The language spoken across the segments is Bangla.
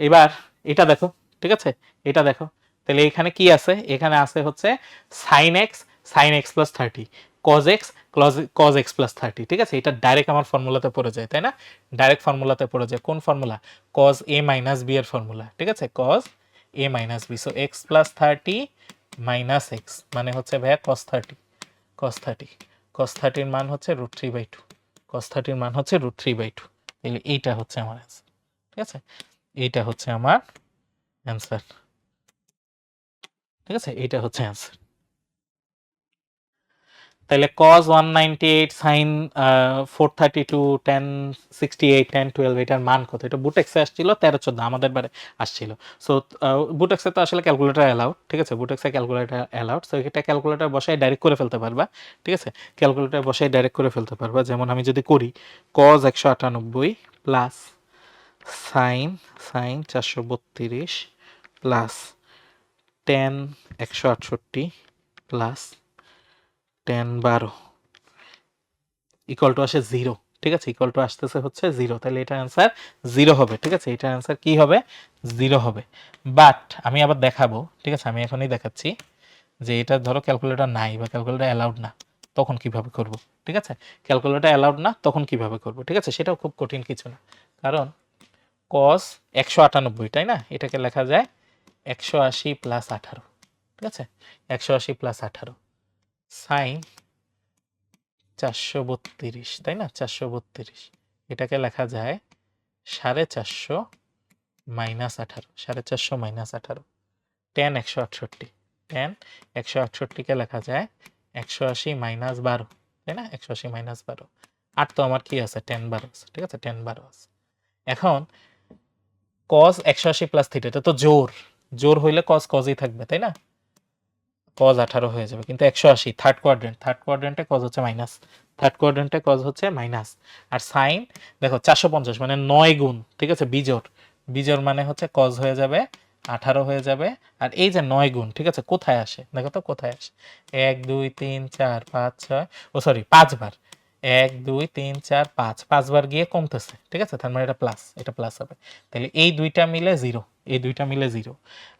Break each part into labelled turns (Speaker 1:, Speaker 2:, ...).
Speaker 1: এবার এটা দেখো, ঠিক আছে? এটা দেখো। তাহলে এখানে কি আছে? এখানে আছে হচ্ছে sine x sine x plus thirty cos x cos x plus thirty ঠিক আছে? এটা ডাইরেক্ট আমার ফর্মুলাতে পড়ে যায়, তাই না? ডাইরেক্ট ফর্মুলাতে পড়ে যায়। কোন formula cos A minus B এর ফর্মুলা ঠিক আছে? Cos A minus B so x plus thirty minus x মানে হচ্ছে ভাইয়া কস থার্টি কস থার্টি কস থার্টির মান হচ্ছে root three by two cos থার্টির মান হচ্ছে রুট থ্রি বাই টু তাহলে এইটা হচ্ছে আমার অ্যান্সার ঠিক আছে? এইটা হচ্ছে আমার অ্যান্সার ঠিক আছে? এইটা হচ্ছে অ্যান্সার তাহলে cos one ninety eight sine four thirty two tan sixty eight tan twelve এটার মান কত? এটা বুটেক্সে আসছিল, তেরো চোদ্দ, আমাদের বারে আসছিল। সো বুটেক্সে তো আসলে ক্যালকুলেটার অ্যালাউড ঠিক আছে? বুটেক্সে ক্যালকুলেটার অ্যালাউড সো এটা ক্যালকুলেটার বসায় ডাইরেক্ট করে ফেলতে পারবা, ঠিক আছে? ক্যালকুলেটার বসায় ডাইরেক্ট করে ফেলতে পারবা। যেমন আমি যদি করি কজ একশো আটানব্বই প্লাস সাইন সাইন চারশো বত্রিশ প্লাস টেন একশো আটষট্টি প্লাস টেন বারো ইকুয়াল টু আসে জিরো। ঠিক আছে? ইকুয়াল টু আসতেছে হচ্ছে জিরো। তাহলে এটার অ্যান্সার জিরো হবে। ঠিক আছে? এটার অ্যান্সার কি হবে? জিরো হবে। বাট আমি আবার দেখাবো। ঠিক আছে? আমি এখনই দেখাচ্ছি যে এটা ধরো ক্যালকুলেটর নাই বা ক্যালকুলেটর অ্যালাউড না, তখন কীভাবে করব? ঠিক আছে? ক্যালকুলেটর অ্যালাউড না, তখন কীভাবে করব? ঠিক আছে? সেটাও খুব কঠিন কিছু না। কারণ কস একশো আটানব্বই, তাই না? এটাকে লেখা যায় একশো আশি প্লাস আঠারো, ঠিক আছে? একশো আশি প্লাস আঠারো সাইন চারশো বত্রিশ, তাই না? চারশো বত্রিশ, এটাকে লেখা যায় সাড়ে চারশো মাইনাস আঠারো, সাড়ে চারশো মাইনাস আঠারো টেন একশো আটষট্টি টেন একশো আটষট্টিকে লেখা যায় একশো আশি মাইনাস বারো, তাই না? একশো আশি মাইনাস বারো। আর তো আমার কি আছে? টেন বারো আছে, ঠিক আছে? টেন বারো আছে। এখন কজ একশো আশি প্লাস থিটা এটা তো জোর। জোর হইলে কজ কজই থাকবে, তাই না? কজ আঠারো হয়ে যাবে, কিন্তু একশো আশি থার্ড কোয়াড্রেন্ট থার্ড কোয়াড্রেন্টে কজ হচ্ছে মাইনাস থার্ড কোয়াড্রেন্টে কজ হচ্ছে মাইনাস আর সাইন দেখো, চারশো পঞ্চাশ মানে নয় গুণ, ঠিক আছে? বিজোর বিজোর মানে হচ্ছে কজ হয়ে যাবে, আঠারো হয়ে যাবে, আর এই যে নয় গুণ, ঠিক আছে? কোথায় আসে? দেখো তো, কোথায় আসে? এক, দুই, তিন, চার, পাঁচ, ছয়, ও সরি পাঁচবার। এক, দুই, তিন, চার, পাঁচ, পাঁচবার গিয়ে কমতেছে, ঠিক আছে? তার মানে এটা প্লাস এটা প্লাস হবে। তাহলে এই দুইটা মিলে জিরো এই দুইটা মিলে জিরো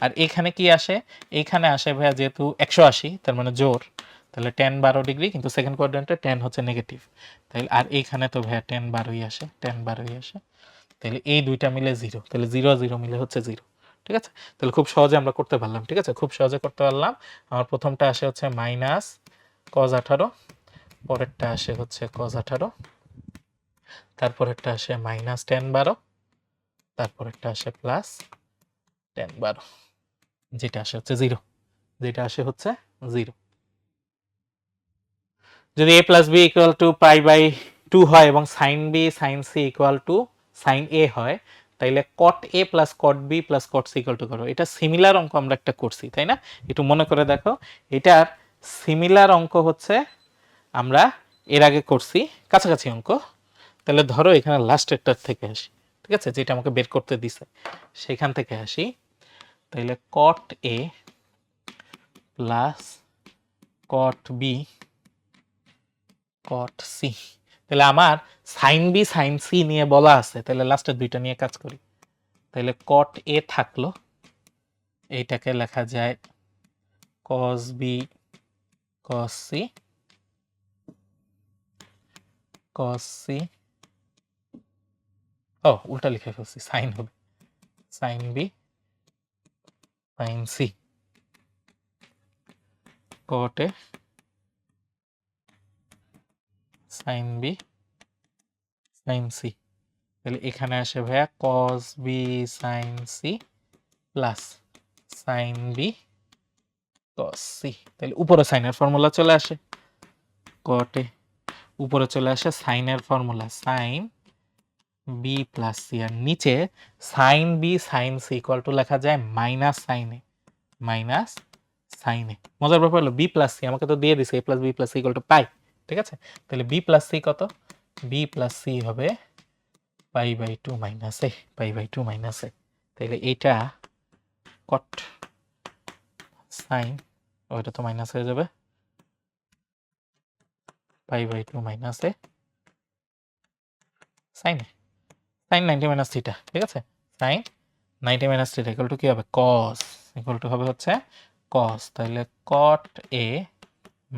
Speaker 1: আর এখানে কি আসে? এইখানে আসে ভাইয়া যেহেতু একশো আশি, তার মানে জোর, তাহলে টেন বারো ডিগ্রি কিন্তু সেকেন্ড কোয়াড্রেন্টে টেন হচ্ছে নেগেটিভ তাহলে, আর এইখানে তো ভাইয়া টেন বারোই আসে টেন বারোই আসে। তাহলে এই দুইটা মিলে জিরো তাহলে জিরো জিরো মিলে হচ্ছে জিরো ঠিক আছে? তাহলে খুব সহজে আমরা করতে পারলাম, ঠিক আছে? খুব সহজে করতে পারলাম। আমার প্রথমটা আসে হচ্ছে মাইনাস কজ আঠারো পরেরটা আসে হচ্ছে কজ আঠারো, তারপরেরটা আসে মাইনাস টেন বারো, তারপরেরটা আসে প্লাস টেন বারো, যেটা আসে হচ্ছে জিরো যেটা আসে হচ্ছে জিরো যদি A plus B equal to pi by two হয় এবং sine B sine C equal to sine A হয়, তাইলে cot A plus cot B plus cot C equal to করো। এটা সিমিলার অঙ্ক আমরা একটা করছি, তাই না? একটু মনে করে দেখো, এটার সিমিলার অঙ্ক হচ্ছে আমরা এর আগে করছি কাছাকাছি অঙ্ক। তাহলে ধরো এখানে লাস্টেরটার থেকে আসি, ঠিক আছে? যেটা আমাকে বের করতে দিছে, সেখান থেকে আসি। তাহলে cot A plus cot B cot C তাহলে আমার সাইন বি সাইন সি নিয়ে বলা আছে, তাহলে লাস্টের দুইটা নিয়ে কাজ করি। তাহলে কট এ থাকল, এইটাকে লেখা যায় cos B cos C cos. C ও, উল্টা লিখে ফেলছি, সাইন হবে। Sine B, sine C. A sine B, sine C. তাহলে এখানে আসে ভাইয়া cos B, sine C plus sine B cos C. তাহলে উপরে সাইনের ফর্মুলা চলে আসে। কটে উপরে চলে আসে সাইনের formula, sine B plus C, আর নিচে sine B, sine C equal to লেখা যায় মাইনাস সাইনে মাইনাস সাইনে মজার ব্যাপার হলো, বি প্লাস সি আমাকে তো দিয়ে দিছে, A plus B plus C equal to pi, ঠিক আছে? তাহলে বি প্লাস সি কত? বি প্লাস সি হবে pi by two minus A, pi by two minus A. তাহলে এইটা কট, সাইন, ওইটা তো মাইনাস হয়ে যাবে। Pi by two minus A sine sine ninety minus theta ঠিক আছে? Sine ninety minus three equal to কী হবে? কস ইকুয়াল টু হবে হচ্ছে কস তাহলে cot A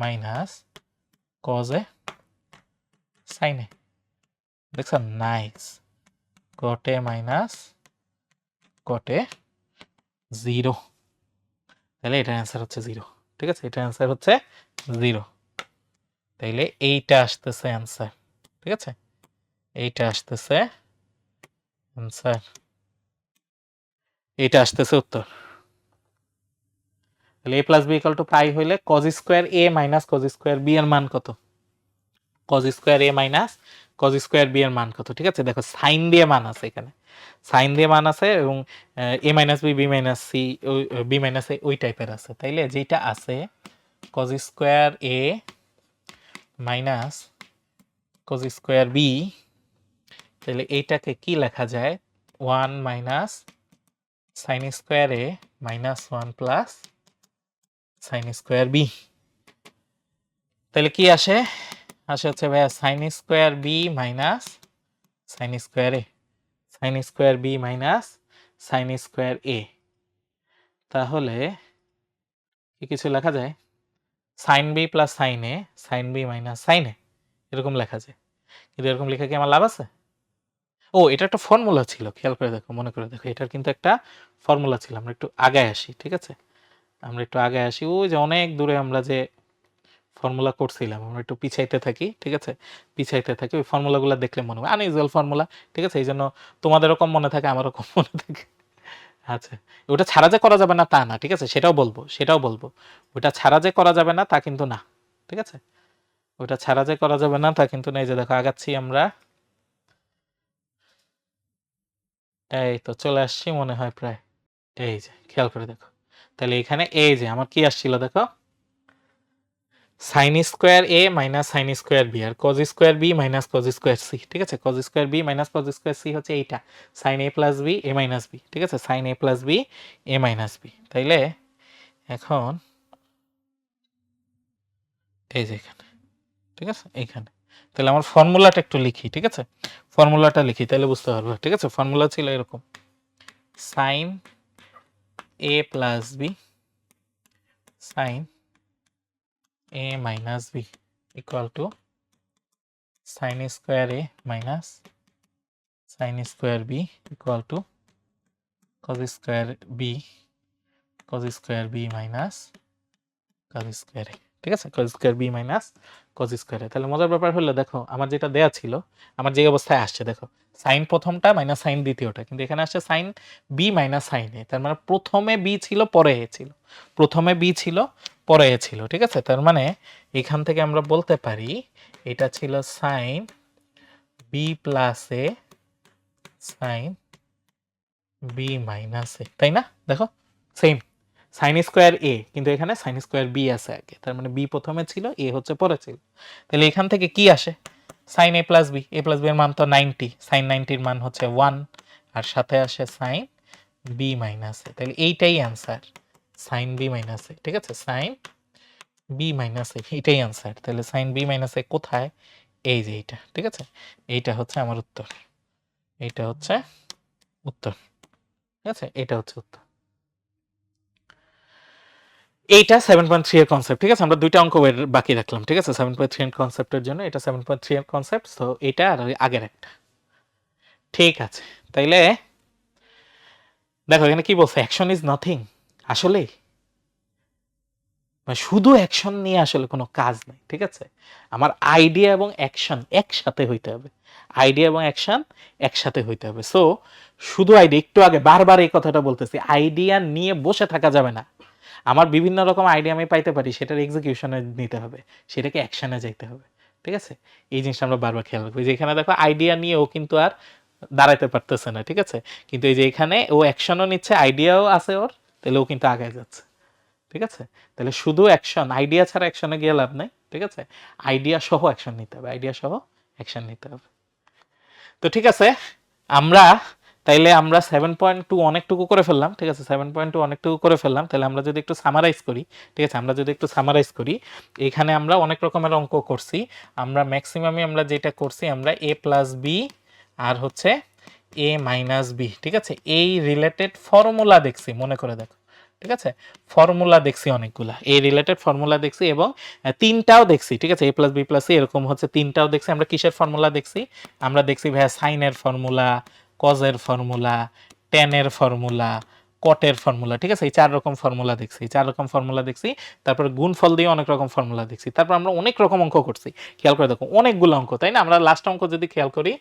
Speaker 1: minus cos A sine A দেখছেন nice cot A minus cot A zero তাহলে এটার অ্যান্সার হচ্ছে জিরো ঠিক আছে? এটার অ্যান্সার হচ্ছে জিরো তাইলে এইটা আসতেছে অ্যান্সার ঠিক আছে? এইটা আসতেছে অ্যান্সার এইটা আসতেছে উত্তর। তাহলে A plus B equal to pi হইলে cos square A minus cos square B এর মান কত? Cos square A minus cos square B এর মান কত? ঠিক আছে? দেখো সাইন দিয়ে মান আছে এখানে। সাইন দিয়ে মান আছে এবং A minus B B minus C B minus A ওই টাইপের আছে। তাইলে যেটা আছে cos square A minus cos square B তাহলে এইটাকে কি লেখা যায়? One minus sine square A minus one plus sine square B তাহলে কি আসে? আসে হচ্ছে ভাইয়া sine square B minus sine square A. Sine square B minus sine square A তাহলে কি কিছু লেখা যায়? Sine B plus sine A sine B minus sine A এরকম লেখা যায়। কিন্তু এরকম লেখা কি আমার লাভ আছে? ও, এটা একটা ফর্মুলা ছিল, খেয়াল করে দেখো, মনে করে দেখো, এটার কিন্তু একটা ফর্মুলা ছিল, আমরা একটু আগায় আসি, ঠিক আছে? আমরা একটু আগায় আসি, ওই যে অনেক দূরে আমরা যে ফর্মুলা করছিলাম, আমরা একটু পিছাইতে থাকি, ঠিক আছে? পিছাইতে থাকি, ওই ফর্মুলাগুলো দেখলে মনে হয় আনইউজুয়াল ফর্মুলা ঠিক আছে? এই জন্য তোমাদেরও কম মনে থাকে, আমারও কম মনে থাকে। আচ্ছা ওটা ছাড়া যে করা যাবে না তা না, ঠিক আছে? সেটাও বলব সেটাও বলব। ওটা ছাড়া যে করা যাবে না তা কিন্তু না, ঠিক আছে? ওটা ছাড়া যে করা যাবে না তা কিন্তু না। এই যে দেখো, আগাচ্ছি আমরা। এই তো চলে আসছি মনে হয় প্রায়। এই যে, খেয়াল করে দেখো। তাহলে এখানে এই যে, আমার কি আসছিল দেখো? Sine square A minus sine square B R cos square B minus cos square C ঠিক আছে? Cos square B minus cos square C হচ্ছে এইটা। Sine A plus B A minus B ঠিক আছে? Sine A plus B A minus B তাইলে এখন এই যে এখানে, ঠিক আছে? এইখানে। তাহলে আমার ফর্মুলাটা একটু লিখি, ঠিক আছে? ফর্মুলাটা লিখি তাহলে বুঝতে পারব, ঠিক আছে? ফর্মুলা ছিল এরকম। Sine A plus B sine a minus b equal to sin square a minus sin square b equal to cos square b cos square b minus cos square a ঠিক আছে cos square b minus cos square a তাহলে মজার ব্যাপার হলো দেখো আমার যেটা দেয়া ছিল আমার যে অবস্থায় আসছে দেখো সাইন প্রথমটা মাইনাস সাইন দ্বিতীয়টা কিন্তু এখানে আসছে sine B minus sine A তার মানে প্রথমে বি ছিল পরে এ ছিল প্রথমে বি ছিল পরে ছিল, ঠিক আছে? তার মানে এখান থেকে আমরা বলতে পারি এটা ছিল sine B plus A sine B minus A তাই না? দেখো সেম সাইন স্কোয়ার এ কিন্তু এখানে সাইন স্কোয়ার বি আছে আগে, তার মানে বি প্রথমে ছিল এ হচ্ছে পরে ছিল। তাহলে এখান থেকে কি আসে? Sine A plus B A plus B এর মান তো নাইনটি সাইন নাইনটির মান হচ্ছে ওয়ান আর সাথে আসে সাইন বি মাইনাস এ তাহলে এইটাই answer sine B minus A ঠিক আছে? সাইন বি মাইনাস এ এটাই অ্যান্সার তাহলে সাইন বি মাইনাস এ কোথায়? এই যে এইটা, ঠিক আছে? এইটা হচ্ছে আমার উত্তর। এইটা হচ্ছে উত্তর, ঠিক আছে? এটা হচ্ছে উত্তর। এইটা সেভেন পয়েন্ট থ্রি এর কনসেপ্ট ঠিক আছে? আমরা দুইটা অঙ্ক বাকি রাখলাম, ঠিক আছে? সেভেন পয়েন্ট থ্রি এর কনসেপ্টের জন্য এটা সেভেন পয়েন্ট থ্রি এর কনসেপ্ট তো এটা আর আগের একটা। ঠিক আছে, তাইলে দেখো এখানে কি বলছে? অ্যাকশন ইজ নাথিং আসলে? মানে শুধু অ্যাকশন নিয়ে আসলে কোনো কাজ নেই, ঠিক আছে? আমার আইডিয়া এবং অ্যাকশন একসাথে হইতে হবে। আইডিয়া এবং অ্যাকশন একসাথে হইতে হবে। সো শুধু আইডিয়া একটু আগে বারবার এই কথাটা বলতেছি আইডিয়া নিয়ে বসে থাকা যাবে না। আমার বিভিন্ন রকম আইডিয়া আমি পাইতে পারি, সেটার এক্সিকিউশনে নিতে হবে, সেটাকে অ্যাকশনে যাইতে হবে, ঠিক আছে? এই জিনিসটা আমরা বারবার খেয়াল রাখব। এই যে এখানে দেখো আইডিয়া নিয়েও কিন্তু আর দাঁড়াইতে পারতেছে না, ঠিক আছে? কিন্তু এই যে এখানে ও অ্যাকশনও নিচ্ছে আইডিয়াও আছে ওর। তাহলে ও কিন্তু আগে যাচ্ছে, ঠিক আছে? তাহলে শুধু অ্যাকশন আইডিয়া ছাড়া অ্যাকশনে গিয়ে লাভ নেই, ঠিক আছে? আইডিয়া সহ অ্যাকশন নিতে হবে আইডিয়া সহ অ্যাকশন নিতে হবে। তো ঠিক আছে, আমরা তাইলে আমরা সেভেন পয়েন্ট টু অনেকটুকু করে ফেললাম, ঠিক আছে? সেভেন পয়েন্ট টু অনেকটুকু করে ফেললাম তাহলে আমরা যদি একটু সামারাইজ করি, ঠিক আছে? আমরা যদি একটু সামারাইজ করি, এখানে আমরা অনেক রকমের অঙ্ক করছি। আমরা ম্যাক্সিমামই আমরা যেটা করছি, আমরা এ প্লাস বি আর হচ্ছে এ মাইনাস বি ঠিক আছে? এই রিলেটেড ফর্মুলা দেখছি, মনে করে দেখো, ঠিক আছে? ফর্মুলা দেখছি অনেকগুলা। এই রিলেটেড ফর্মুলা দেখছি এবং তিনটাও দেখছি, ঠিক আছে? এ প্লাস বি প্লাস এরকম হচ্ছে, তিনটাও দেখছি। আমরা কিসের ফর্মুলা দেখছি? আমরা দেখছি ভাইয়া সাইনের ফর্মুলা কজের ফর্মুলা টেনের ফর্মুলা কটের ফর্মুলা ঠিক আছে? এই চার রকম ফর্মুলা দেখছি, চার রকম ফর্মুলা দেখছি, তারপর গুণফল দিয়ে অনেক রকম ফর্মুলা দেখছি, তারপর আমরা অনেক রকম অঙ্ক করছি। খেয়াল করে দেখো, অনেকগুলো অঙ্ক, তাই না? আমরা লাস্ট অঙ্ক যদি খেয়াল করি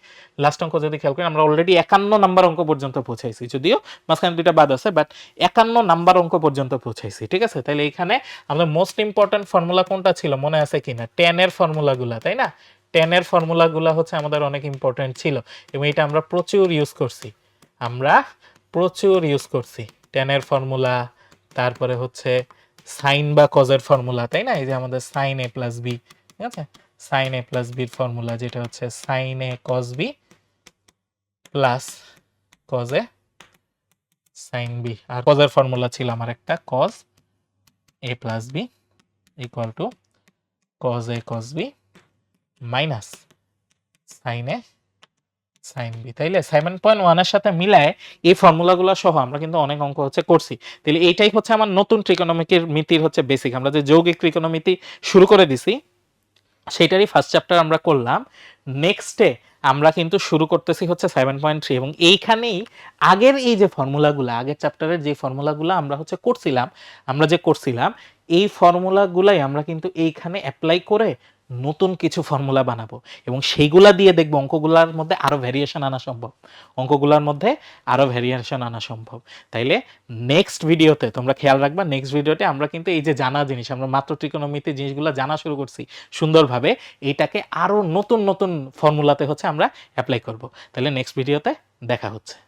Speaker 1: লাস্ট অঙ্ক যদি খেয়াল করি, আমরা অলরেডি একান্ন নাম্বার অঙ্ক পর্যন্ত পৌঁছাইছি, যদিও মাঝখানে দুইটা বাদ আছে বাট একান্ন নাম্বার অঙ্ক পর্যন্ত পৌঁছাইছি, ঠিক আছে? তাহলে এখানে আমাদের মোস্ট ইম্পর্টেন্ট ফর্মুলা কোনটা ছিল, মনে আছে কিনা? টেনের ফর্মুলাগুলা তাই না? টেনের ফর্মুলাগুলা হচ্ছে আমাদের অনেক ইম্পর্টেন্ট ছিল, এবং এটা আমরা প্রচুর ইউজ করছি। আমরা প্রচুর ইউজ করছি। টেনের ফর্মুলা তারপরে হচ্ছে সাইন বা কজের ফর্মুলা তাই না? এই যে আমাদের সাইন এ প্লাস বি ঠিক আছে? সাইন এ প্লাস বির ফর্মুলা যেটা হচ্ছে sine A cos B plus cos A sine B আর কজের ফর্মুলা ছিল আমার একটা cos A plus B equal to cos A cos B minus sine A sine B তাইলে সেভেন পয়েন্ট ওয়ানের সাথে মিলায় এই ফর্মুলাগুলো সহ আমরা কিন্তু অনেক অঙ্ক হচ্ছে করছি। তাহলে এইটাই হচ্ছে আমার নতুন ট্রিকোনমিকের মিতির হচ্ছে বেসিক আমরা যে যৌগিক ট্রিকোনমিতি শুরু করে দিছি, সেইটারই ফার্স্ট চ্যাপ্টার আমরা করলাম। নেক্সটে আমরা কিন্তু শুরু করতেছি হচ্ছে সেভেন পয়েন্ট থ্রি এবং এইখানেই আগের এই যে ফর্মুলাগুলো আগের চ্যাপ্টারের যে ফর্মুলাগুলো আমরা হচ্ছে করছিলাম, আমরা যে করছিলাম, এই ফর্মুলাগুলাই আমরা কিন্তু এইখানে অ্যাপ্লাই করে নতুন কিছু ফর্মুলা বানাবো এবং সেইগুলা দিয়ে দেখব অঙ্কগুলার মধ্যে আরও ভ্যারিয়েশন আনা সম্ভব। অঙ্কগুলার মধ্যে আরও ভ্যারিয়েশন আনা সম্ভব। তাইলে নেক্সট ভিডিওতে তোমরা খেয়াল রাখবা নেক্সট ভিডিওতে আমরা কিন্তু এই যে জানা জিনিস, আমরা মাত্র ত্রিকোণমিতি জিনিসগুলো জানা শুরু করছি, সুন্দরভাবে এইটাকে আরও নতুন নতুন ফর্মুলাতে হচ্ছে আমরা অ্যাপ্লাই করব। তাহলে নেক্সট ভিডিওতে দেখা হচ্ছে।